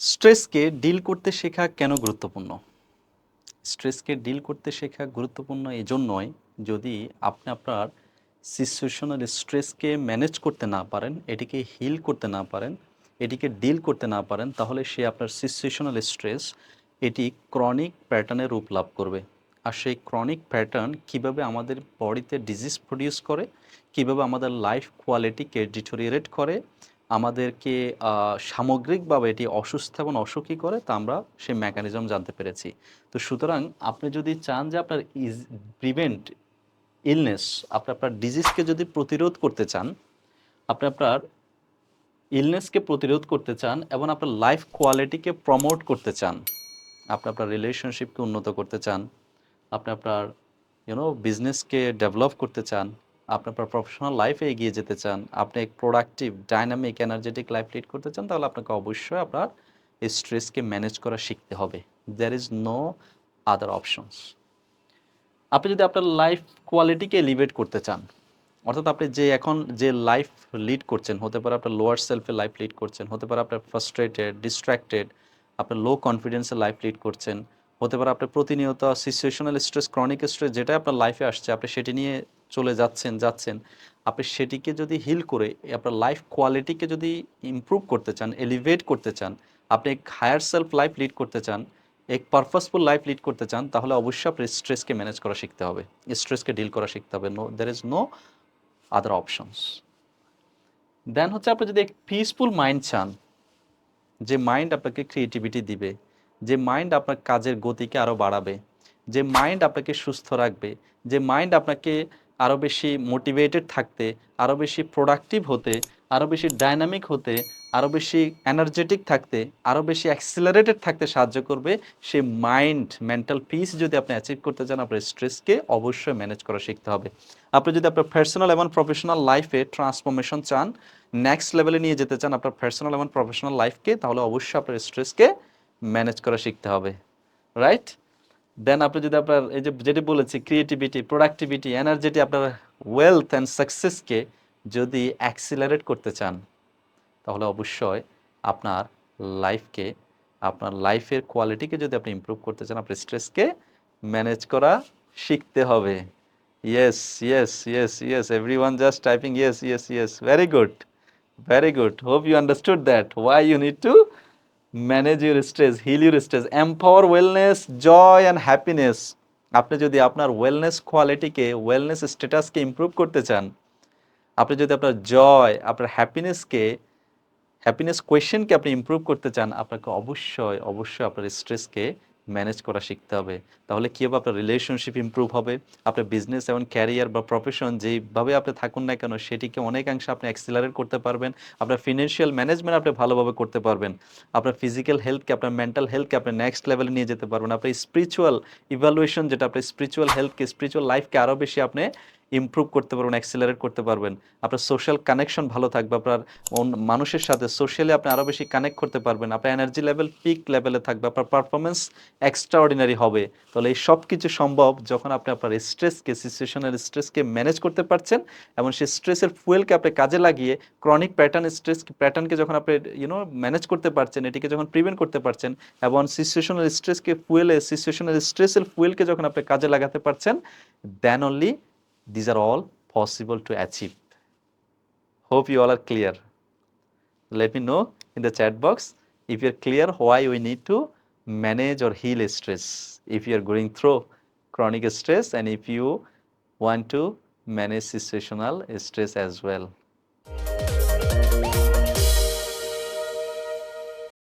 স্ট্রেসকে deal করতে শেখা কেন গুরুত্বপূর্ণ? স্ট্রেসকে ডিল করতে শেখা গুরুত্বপূর্ণ এজন্যই যদি আপনি আপনার সিচুয়েশনাল স্ট্রেসকে ম্যানেজ করতে না পারেন, এটিকে হিল করতে না পারেন, এটিকে ডিল করতে না পারেন, তাহলে সে আপনার সিচুয়েশনাল স্ট্রেস এটি ক্রনিক প্যাটার্নে রূপ লাভ করবে। আর সেই ক্রনিক প্যাটার্ন কীভাবে আমাদের বডিতে ডিজিজ প্রডিউস করে, কীভাবে আমাদের লাইফ কোয়ালিটিকে ডিটোরিয়েট করে আমাদেরকে সামগ্রিকভাবে এটি অসুস্থ এবং অসুখী করে, তা আমরা সেই মেকানিজম জানতে পেরেছি। তো সুতরাং আপনি যদি চান যে আপনার ইজ প্রিভেন্ট ইলনেস আপনি আপনার ডিজিজকে যদি প্রতিরোধ করতে চান, আপনি আপনার ইলনেসকে প্রতিরোধ করতে চান এবং আপনার লাইফ কোয়ালিটিকে প্রমোট করতে চান, আপনি আপনার রিলেশনশিপকে উন্নত করতে চান, আপনি আপনার ইউনো বিজনেসকে ডেভেলপ করতে চান আপনি আপনার প্রফেশনাল লাইফে এগিয়ে যেতে চান, আপনি এক productive dynamic energetic life lead করতে চান, তাহলে আপনাকে অবশ্যই আপনার স্ট্রেসকে ম্যানেজ করা শিখতে হবে। There is no other options আপনি যদি আপনার লাইফ কোয়ালিটিকে এলিভেট করতে চান, অর্থাৎ আপনি যে এখন যে লাইফ লিড করছেন, হতে পারে আপনার লোয়ার সেলফে লাইফ লিড করছেন, হতে পারে আপনার ফ্রাস্ট্রেটেড ডিস্ট্র্যাক্টেড আপনার লো কনফিডেন্সে লাইফ লিড করছেন হতে পারে আপনার প্রতিনিয়ত সিচুয়েশনাল স্ট্রেস ক্রনিক স্ট্রেস যেটা আপনার লাইফে আসছে, আপনি সেটি নিয়ে চলে যাচ্ছেন যাচ্ছেন। আপনি সেটিকে যদি হিল করে, আপনার লাইফ কোয়ালিটিকে যদি ইমপ্রুভ করতে চান এলিভেট করতে চান, আপনি এক হায়ার সেলফ লাইফ লিড করতে চান, এক পারপাসফুল লাইফ লিড করতে চান, তাহলে অবশ্যই আপনার স্ট্রেসকে ম্যানেজ করা শিখতে হবে। স্ট্রেসকে ডিল করা শিখতে হবে। No there is no other options then হচ্ছে আপনি যদি এক পিসফুল মাইন্ড চান, যে মাইন্ড আপনাকে ক্রিয়েটিভিটি দিবে যে মাইন্ড আপনার কাজের গতিকে আরও বাড়াবে, যে মাইন্ড আপনাকে সুস্থ রাখবে, যে মাইন্ড আপনাকে আরও বেশি মোটিভেটেড থাকতে আরও বেশি প্রোডাক্টিভ হতে আরও বেশি ডাইনামিক হতে আরও বেশি এনার্জেটিক থাকতে আরও বেশি অ্যাক্সিলারেটেড থাকতে সাহায্য করবে, সেই মাইন্ড, মেন্টাল পিস যদি আপনি অ্যাচিভ করতে চান, আপনার স্ট্রেসকে অবশ্যই ম্যানেজ করা শিখতে হবে। আপনি যদি আপনার পার্সোনাল এবং প্রফেশনাল লাইফে ট্রান্সফরমেশন চান, নেক্সট লেভেলে নিয়ে যেতে চান আপনার পার্সোনাল এবং প্রফেশনাল লাইফকে, তাহলে অবশ্যই আপনার স্ট্রেসকে ম্যানেজ করা শিখতে হবে রাইট দেন আপনি যদি আপনার এই যে যেটি বলেছি ক্রিয়েটিভিটি প্রোডাক্টিভিটি এনার্জেটি আপনার ওয়েলথ অ্যান্ড সাকসেসকে যদি অ্যাক্সিলারেট করতে চান, তাহলে অবশ্যই আপনার লাইফকে আপনার লাইফের কোয়ালিটিকে যদি আপনি ইমপ্রুভ করতে চান, আপনার স্ট্রেসকে ম্যানেজ করা শিখতে হবে। Yes yes yes yes everyone just typing yes yes yes very good very good hope you understood that why you need to manage your stress heal your stress empower wellness joy and happiness আপনি যদি আপনার wellness কোয়ালিটিকে wellness স্ট্যাটাসকে improve করতে চান, আপনি যদি আপনার জয় আপনার হ্যাপিনেসকে হ্যাপিনেস কোয়েশ্চেনকে আপনি ইম্প্রুভ করতে চান, আপনাকে অবশ্যই অবশ্যই আপনার স্ট্রেসকে ম্যানেজ করা শিখতে হবে, তাহলে কী হবে? আপনার রিলেশনশিপ ইম্প্রুভ হবে, আপনার বিজনেস এবং ক্যারিয়ার বা প্রফেশন যেইভাবে আপনি থাকুন না কেন, সেটিকে অনেকাংশে আপনি অ্যাক্সিলারেট করতে পারবেন, আপনার ফিনান্সিয়াল ম্যানেজমেন্ট আপনি ভালোভাবে করতে পারবেন, আপনার ফিজিক্যাল হেলথকে আপনার মেন্টাল হেলথকে আপনি নেক্সট লেভেলে নিয়ে যেতে পারবেন, আপনার স্পিরিচুয়াল ইভ্যালুয়েশন যেটা, আপনার স্পিরিচুয়াল হেলথকে স্পিরিচুয়াল লাইফকে আরও বেশি আপনি ইমপ্রুভ করতে পারবেন অ্যাক্সিলারেট করতে পারবেন। আপনার সোশ্যাল কানেকশন ভালো থাকবে, আপনার মানুষের সাথে সোশ্যালি আপনি আরও বেশি কানেক্ট করতে পারবেন, আপনার এনার্জি লেভেল পিক লেভেলে থাকবে, আপনার পারফরমেন্স এক্সট্রা অর্ডিনারি হবে। তাহলে এই সব কিছু সম্ভব যখন আপনি আপনার স্ট্রেসকে সিচুয়েশনাল স্ট্রেসকে ম্যানেজ করতে পারছেন এবং সেই স্ট্রেসের ফুয়েলকে আপনি কাজে লাগিয়ে ক্রনিক প্যাটার্ন স্ট্রেস প্যাটার্নকে যখন আপনি ইউনো ম্যানেজ করতে পারছেন, এটিকে যখন প্রিভেন্ট করতে পারছেন এবং সিচুয়েশনাল স্ট্রেসকে ফুয়েলে সিচুয়েশনাল স্ট্রেসের ফুয়েলকে যখন আপনি কাজে লাগাতে পারছেন then only these are all possible to achieve. Hope you all are clear. Let me know in the chat box if you're clear why we need to manage or heal stress. If you are going through chronic stress and if you want to manage situational stress as well.